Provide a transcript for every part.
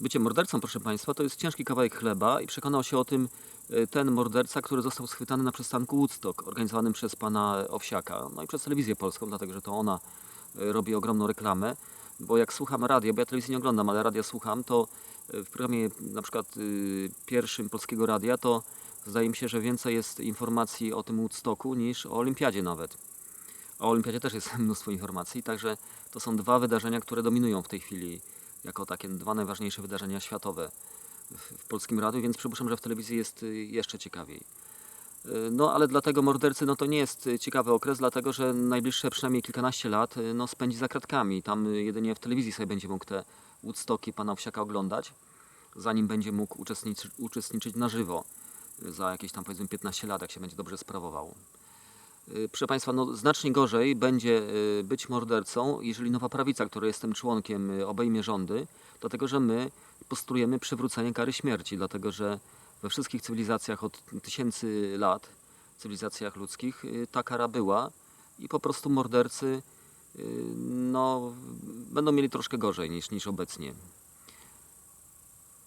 Bycie mordercą, proszę Państwa, to jest ciężki kawałek chleba i przekonał się o tym e, ten morderca, który został schwytany na przystanku Woodstock, organizowanym przez pana Owsiaka, no i przez telewizję polską, dlatego że to ona e, robi ogromną reklamę, bo jak słucham radia, bo ja telewizji nie oglądam, ale radia słucham, to e, w programie na przykład y, pierwszym Polskiego Radia, to zdaje mi się, że więcej jest informacji o tym Woodstocku niż o Olimpiadzie nawet. O Olimpiadzie też jest mnóstwo informacji, także to są dwa wydarzenia, które dominują w tej chwili jako takie dwa najważniejsze wydarzenia światowe w, polskim radiu, więc przypuszczam, że w telewizji jest y, jeszcze ciekawiej. Y, No ale dla tego mordercy no, to nie jest y, ciekawy okres, dlatego że najbliższe przynajmniej kilkanaście lat no, spędzi za kratkami. Tam jedynie w telewizji sobie będzie mógł te Woodstocki pana Owsiaka oglądać, zanim będzie mógł uczestniczyć, uczestniczyć na żywo za jakieś tam powiedzmy 15 lat, jak się będzie dobrze sprawował. Y, Proszę Państwa, no, znacznie gorzej będzie y, być mordercą, jeżeli Nowa Prawica, której jestem członkiem, y, obejmie rządy, dlatego że my postulujemy przywrócenie kary śmierci, dlatego że we wszystkich cywilizacjach od tysięcy lat, cywilizacjach ludzkich, ta kara była i po prostu mordercy no, będą mieli troszkę gorzej niż, niż obecnie.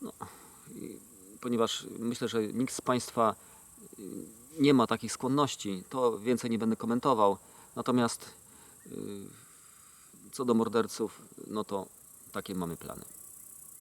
No, ponieważ myślę, że nikt z Państwa nie ma takich skłonności, to więcej nie będę komentował. Natomiast y, co do morderców, no to takie mamy plany.